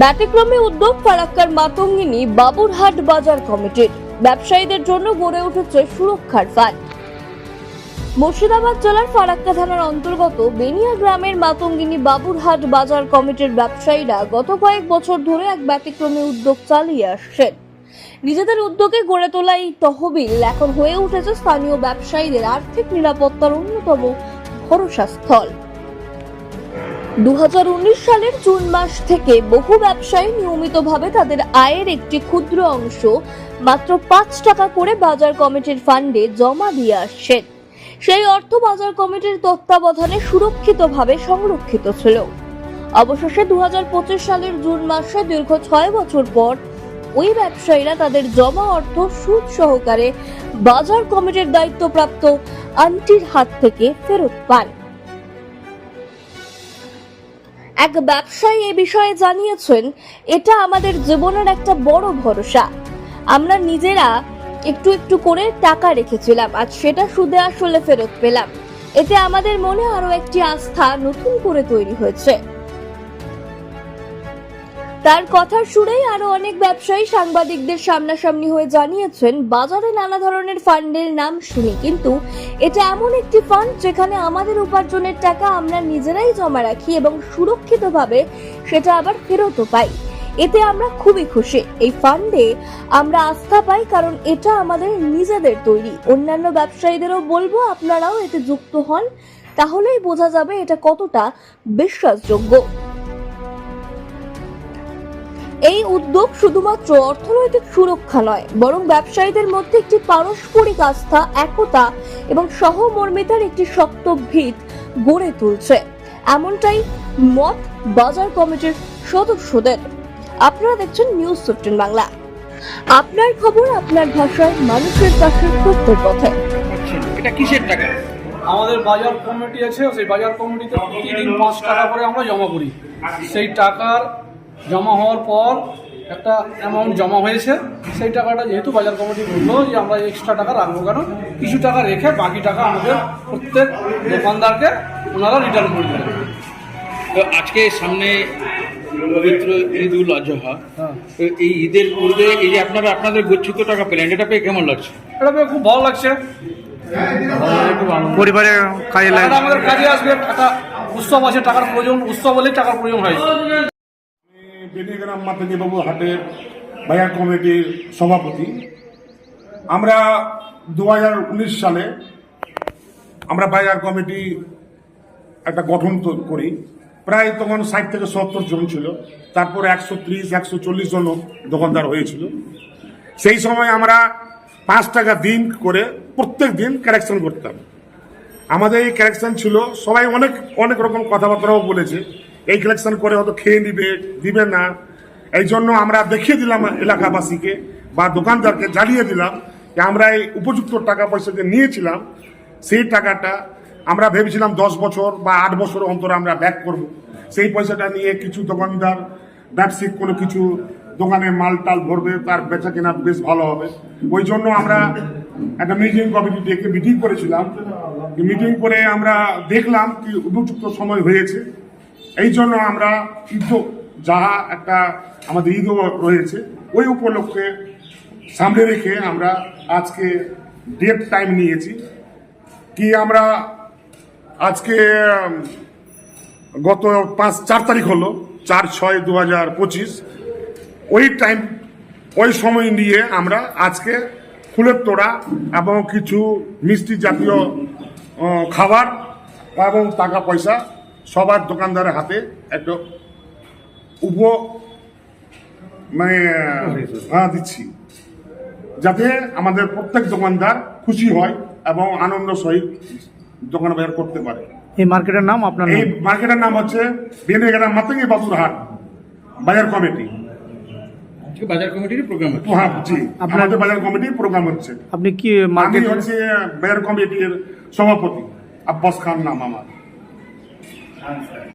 ব্যতিক্রমী উদ্যোগ ফারাক্কার মাতঙ্গিনী বাবুরহাট বাজার কমিটির। ব্যবসায়ীদের জন্য গড়ে উঠেছে সুরক্ষার ফাঁদ। মুর্শিদাবাদ জেলার ফারাক্কা থানার অন্তর্গত বেনিয়া গ্রামের মাতঙ্গিনী বাবুরহাট বাজার কমিটির ব্যবসায়ীরা গত কয়েক বছর ধরে এক ব্যতিক্রমী উদ্যোগ চালিয়ে আসছেন। নিজেদের উদ্যোগে গড়ে তোলা এই তহবিল এখন হয়ে উঠেছে স্থানীয় ব্যবসায়ীদের আর্থিক নিরাপত্তার অন্যতম ভরসা স্থল। দু হাজার উনিশ সালের জুন মাস থেকে বহু ব্যবসায়ী নিয়মিতভাবে তাদের আয়ের একটি ক্ষুদ্র অংশ মাত্র পাঁচ টাকা করে বাজার কমিটির ফান্ডে জমা দিয়ে আসছেন। সেই অর্থ বাজার কমিটির তত্ত্বাবধানে সুরক্ষিতভাবে সংরক্ষিত ছিল। অবশেষে দু হাজার পঁচিশ সালের জুন মাসে দীর্ঘ ছয় বছর পর ওই ব্যবসায়ীরা তাদের জমা অর্থ সুদ সহকারে বাজার কমিটির দায়িত্বপ্রাপ্ত আন্টির হাত থেকে ফেরত পান। এক ব্যবসায়ী এ বিষয়ে জানিয়েছেন, এটা আমাদের জীবনের একটা বড় ভরসা। আমরা নিজেরা একটু একটু করে টাকা রেখেছিলাম আজ সেটা সুদে আসলে ফেরত পেলাম। এতে আমাদের মনে আরও একটি আস্থা নতুন করে তৈরি হয়েছে। তার কথার সুরেই আরও অনেক ব্যবসায়ী সাংবাদিকদের সামনাসামনি হয়ে জানিয়েছেন, বাজারে নানা ধরনের ফান্ডের নাম শুনি, কিন্তু এটা এমন একটি ফান্ড যেখানে আমাদের উপার্জনের টাকা আমরা নিজেরাই জমা রাখি এবং সুরক্ষিতভাবে সেটা আবার ফেরতও পাই। এতে আমরা খুবই খুশি। এই ফান্ডে আমরা আস্থা পাই কারণ এটা আমাদের নিজেদের তৈরি। অন্যান্য ব্যবসায়ীদেরও বলব, আপনারাও এতে যুক্ত হন, তাহলেই বোঝা যাবে এটা কতটা বিশ্বাসযোগ্য। এই উদ্যোগ শুধুমাত্র অর্থনৈতিক সুরক্ষা নয় বরং ব্যবসায়ীদের মধ্যে একটি পারস্পরিক আস্থা একতা এবং সহমর্মিতার একটি শক্ত ভিত গড়ে তুলছে। এমনটাই মত বাজার কমিটির সদস্যদের। আপনারা দেখছেন নিউজ ফিফটিন বাংলা আপনার খবর আপনার ভাষায় মানুষের কাছে সত্যের পথে। এটা কিসের টাকা? আমাদের বাজার কমিটি আছে সেই বাজার কমিটিতে প্রতিদিন পাঁচ টাকা করে আমরা জমা করি। সেই টাকার জমা হওয়ার পর একটা অ্যামাউন্ট জমা হয়েছে সেই টাকাটা যেহেতু বাজার কমিটি বলল যে আমরা এক্সট্রা টাকা রাখব কেন কিছু টাকা রেখে বাকি টাকা আমাদের প্রত্যেক দোকানদারকে ওনারা রিটার্ন করে দেবেন। তো আজকে সামনে পবিত্র ঈদ উল আজহা হ্যাঁ। তো এই ঈদের পূর্বে এই যে আপনারা আপনাদের গচ্ছিত টাকা পেলেন এটা পেয়ে কেমন লাগছে? এটা পেয়ে খুব ভালো লাগছে। পরিবারের কাজে লাগে আমাদের কাজে আসবে টাকা উৎসব আছে টাকার প্রয়োজন উৎসব হলেই টাকার প্রয়োজন হয়। বেনিগ্রাম মাতাজি বাবু হাটের বাজার কমিটির সভাপতি। আমরা দু হাজার উনিশ সালে আমরা বাজার কমিটি একটা গঠন করি। প্রায় তখন ষাট থেকে সত্তর জন ছিল। তারপরে একশো ত্রিশ, একশো চল্লিশ জন দোকানদার হয়েছিল। সেই সময় আমরা পাঁচ টাকা দিন করে প্রত্যেক দিন কারেকশন করতাম। আমাদের এই কালেকশন ছিল, সবাই অনেক অনেক রকম কথাবার্তাও বলেছে। এই কালেকশন করে হয়তো খেয়ে নিবে, দিবে না। এই জন্য আমরা দেখিয়ে দিলাম এলাকাবাসীকে বা দোকানদারকে জ্বালিয়ে দিলাম যে আমরা এই উপযুক্ত টাকা পয়সা যে নিয়েছিলাম, সেই টাকাটা আমরা ভেবেছিলাম দশ বছর বা আট বছর অন্তর আমরা ব্যাক করব। সেই পয়সাটা নিয়ে কিছু দোকানদার, ব্যবসায়িক কোনো কিছু দোকানে মাল টাল ভরবে, তার বেচা কেনা বেশ ভালো হবে। ওই জন্য আমরা একটা মিটিং কমিটি ডেকে মিটিং করেছিলাম। মিটিং করে আমরা দেখলাম কি উপযুক্ত সময় হয়েছে। এই জন্য আমরা ঈদ যাহা একটা আমাদের ঈদও রয়েছে, ওই উপলক্ষে সামনে রেখে আমরা আজকে ডেট টাইম নিয়েছি। কি আমরা আজকে গত পাঁচ, চার তারিখ হলো, চার, ছয় দু হাজার পঁচিশ, ওই টাইম ওই সময় নিয়ে আমরা আজকে ফুলের তোড়া এবং কিছু মিষ্টি জাতীয় খাবার এবং টাকা পয়সা সবার দোকানদারের হাতে একটা উপ মানে হ্যাঁ দিচ্ছি। যাতে আমাদের প্রত্যেক দোকানদার খুশি হয় এবং আনন্দ সহিত দোকান বাজার করতে পারে। এই মার্কেটের নাম আপনার এই মার্কেটের নাম হচ্ছে বেনেগ্রাম মাতঙ্গি বাবুর হাট বাজার কমিটি। বাজার কমিটির প্রোগ্রাম হচ্ছে। হ্যাঁ জি। আপনার- আমাদের বাজার কমিটির প্রোগ্রাম হচ্ছে। আপনি কি মার্কেট হচ্ছে বাজার কমিটির সভাপতি আব্বাস খান নাম আমার। ಹಾಂ ಸರ್